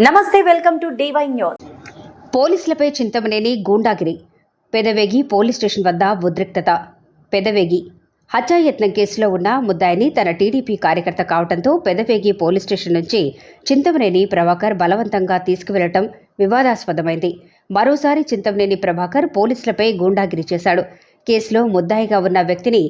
నమస్తే welcome to DY news. పోలీసులపై చింతమనేని గూండాగిరి. పెదవేగి పోలీస్ స్టేషన్ వద్ద ఉద్రిక్తత. పెదవేగి. హత్యాయత్నం కేసులో ఉన్న ముద్దాయిని తన టీడీపీ కార్యకర్త కావడంతో పెదవేగి పోలీస్ స్టేషన్ నుంచి చింతమనేని ప్రభాకర్ బలవంతంగా తీసుకువెళ్ళటం వివాదాస్పదమైంది. మరోసారి చింతమనేని ప్రభాకర్ పోలీసులపై గూండాగిరి చేశాడు. కేసులో ముద్దాయిగా ఉన్న వ్యక్తిని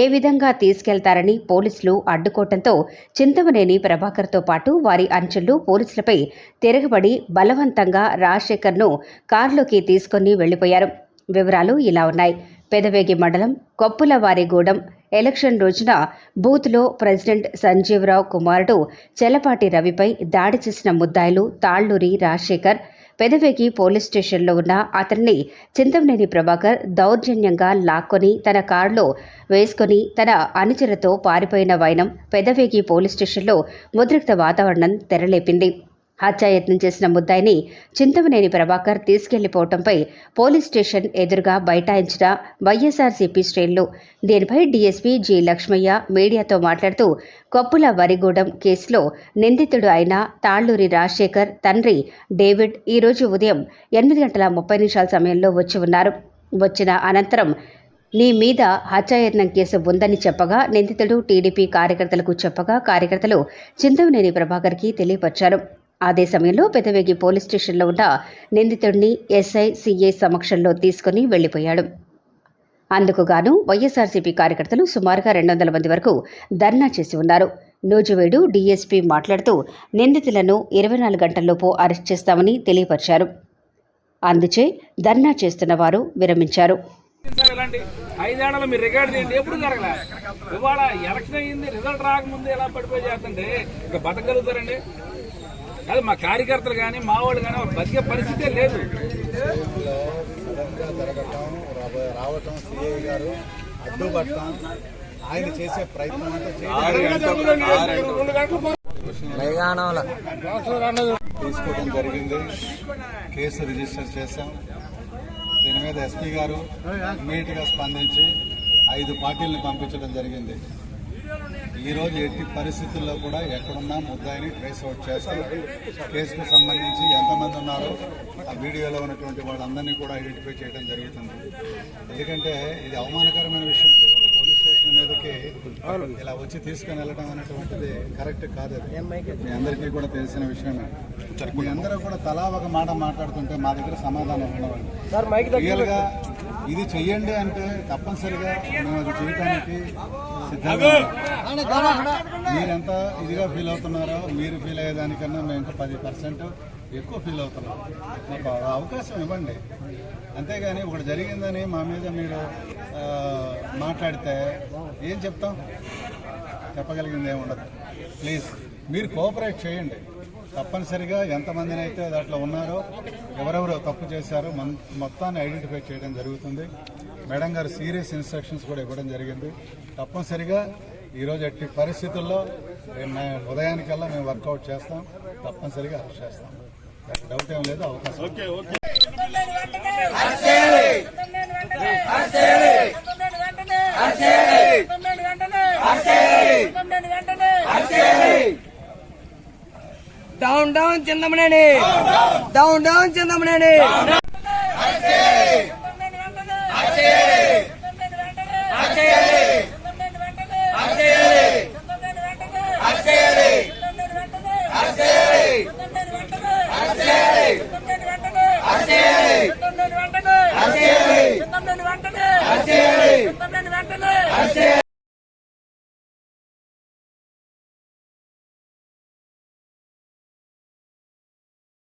ఏ విధంగా తీసుకెళ్తారని పోలీసులు అడ్డుకోవడంతో చింతమనేని ప్రభాకర్తో పాటు వారి అంచెలు పోలీసులపై తిరగబడి బలవంతంగా రాజశేఖర్ను కారులోకి తీసుకొని వెళ్ళిపోయారు వివరాలు ఇలా ఉన్నాయి. పెదవేగి మండలం కొప్పులవారిగూడెం ఎలక్షన్ రోజున బూత్లో ప్రెసిడెంట్ సంజీవరావు కుమారుడు చెలపాటి రవిపై దాడి చేసిన ముద్దాయిలు తాళ్ళూరి రాజశేఖర్ పెదవేగి పోలీస్ స్టేషన్లో ఉన్న అతన్ని చింతమనేని ప్రభాకర్ దౌర్జన్యంగా లాక్కొని తన కారులో వేసుకొని తన అనుచరతో పారిపోయిన వైనం పెదవేగి పోలీస్ స్టేషన్లో ముద్రిక్త వాతావరణం తెరలేపింది. హత్యాయత్నం చేసిన ముద్దాయిని చింతమనేని ప్రభాకర్ తీసుకెళ్ళిపోవడంపై పోలీస్ స్టేషన్ ఎదురుగా బైఠాయించిన వైఎస్ఆర్సీపీ శ్రేణులు. దీనిపై డీఎస్పీ జి లక్ష్మయ్య మీడియాతో మాట్లాడుతూ కొప్పుల వరిగూడెం కేసులో నిందితుడు అయిన తాళ్ళూరి రాజశేఖర్ తండ్రి డేవిడ్ ఈరోజు ఉదయం ఎనిమిది గంటల ముప్పై నిమిషాల సమయంలో వచ్చి ఉన్నారు. వచ్చిన అనంతరం నీ మీద హత్యాయత్నం కేసు ఉందని చెప్పగా నిందితుడు టీడీపీ కార్యకర్తలకు చెప్పగా కార్యకర్తలు చింతమనేని ప్రభాకర్కి తెలియపరిచారు. అదే సమయంలో పెదవేగి పోలీస్ స్టేషన్లో ఉన్న నిందితుడిని ఎస్ఐ సిఐ సమక్షంలో తీసుకుని వెళ్ళిపోయాడు అందుకు గాను వైఎస్ఆర్సీపీ కార్యకర్తలు సుమారుగా రెండు వందల మంది వరకు ధర్నా చేసి ఉన్నారు. నూజువేడు డీఎస్పీ మాట్లాడుతూ నిందితులను ఇరవై నాలుగు గంటల్లోపు అరెస్ట్ చేస్తామని తెలియపరిచారు. అందుచే ధర్నా చేస్తున్న వారు విరమించారు. ఐదేళ్ళలో మీరు రికార్డు చేయండి. ఎప్పుడు జరగలే? ఇవాళ ఎలక్షన్ అయ్యింది రిజల్ట్ రాకముందు ఎలా పడిపోయి చేస్తుంటే ఇంకా బతకగలుగుతారండి? అది మా కార్యకర్తలు కానీ మా వాళ్ళు కానీ బతికే పరిస్థితే లేదు. రావటం సిఐ గారు అడ్డుపడటం ఆయన చేసే ప్రయత్నం తీసుకోవడం జరిగింది. కేసు రిజిస్టర్ చేశాం. దీని మీద ఎస్పీ గారు ఇమీడియట్గా స్పందించి ఐదు పార్టీలను పంపించడం జరిగింది. ఈ రోజు ఎట్టి పరిస్థితుల్లో కూడా ఎక్కడున్నా ముద్దాయిని ట్రేస్ అవుట్ చేస్తాం కేసుకు సంబంధించి ఎంతమంది ఉన్నారో ఆ వీడియోలో ఉన్నటువంటి వాళ్ళందరినీ కూడా ఐడెంటిఫై చేయడం జరుగుతుంది. ఎందుకంటే ఇది అవమానకరమైన విషయం. ఇది ఒక పోలీస్ స్టేషన్ మీదకి ఇలా వచ్చి తీసుకుని వెళ్ళడం అనేటువంటిది కరెక్ట్ కాదు అది. మీ అందరికీ కూడా తెలిసిన విషయమే. మీ అందరూ కూడా తలా ఒక మాట మాట్లాడుతుంటే మా దగ్గర సమాధానం ఉండవండి. ఇది చెయ్యండి అంటే తప్పనిసరిగా మేము అది చేయడానికి సిద్ధంగా. మీరెంత ఇదిగా ఫీల్ అవుతున్నారో మీరు ఫీల్ అయ్యేదానికన్నా మేము ఇంకా పది పర్సెంట్ ఎక్కువ ఫీల్ అవుతున్నాం. మాకు అవకాశం ఇవ్వండి. అంతేగాని ఒకటి జరిగిందని మా మీద మీరు ఆ, మాట్లాడితే ఏం చెప్తాం? చెప్పగలిగింది ఏమి ఉండదు. ప్లీజ్ మీరు కోఆపరేట్ చేయండి. తప్పనిసరిగా ఎంతమందిని అయితే దాంట్లో ఉన్నారో ఎవరెవరు తప్పు చేశారో మొత్తాన్ని ఐడెంటిఫై చేయడం జరుగుతుంది. మేడం గారు సీరియస్ ఇన్స్ట్రక్షన్స్ కూడా ఇవ్వడం జరిగింది. తప్పనిసరిగా ఈరోజు ఎట్టి పరిస్థితుల్లో ఉదయానికల్లా మేము వర్కౌట్ చేస్తాం. తప్పనిసరిగా అరెస్ట్ చేస్తాం. డౌట్ ఏం లేదు అవకాశం down down Chintamaneni down down Chintamaneni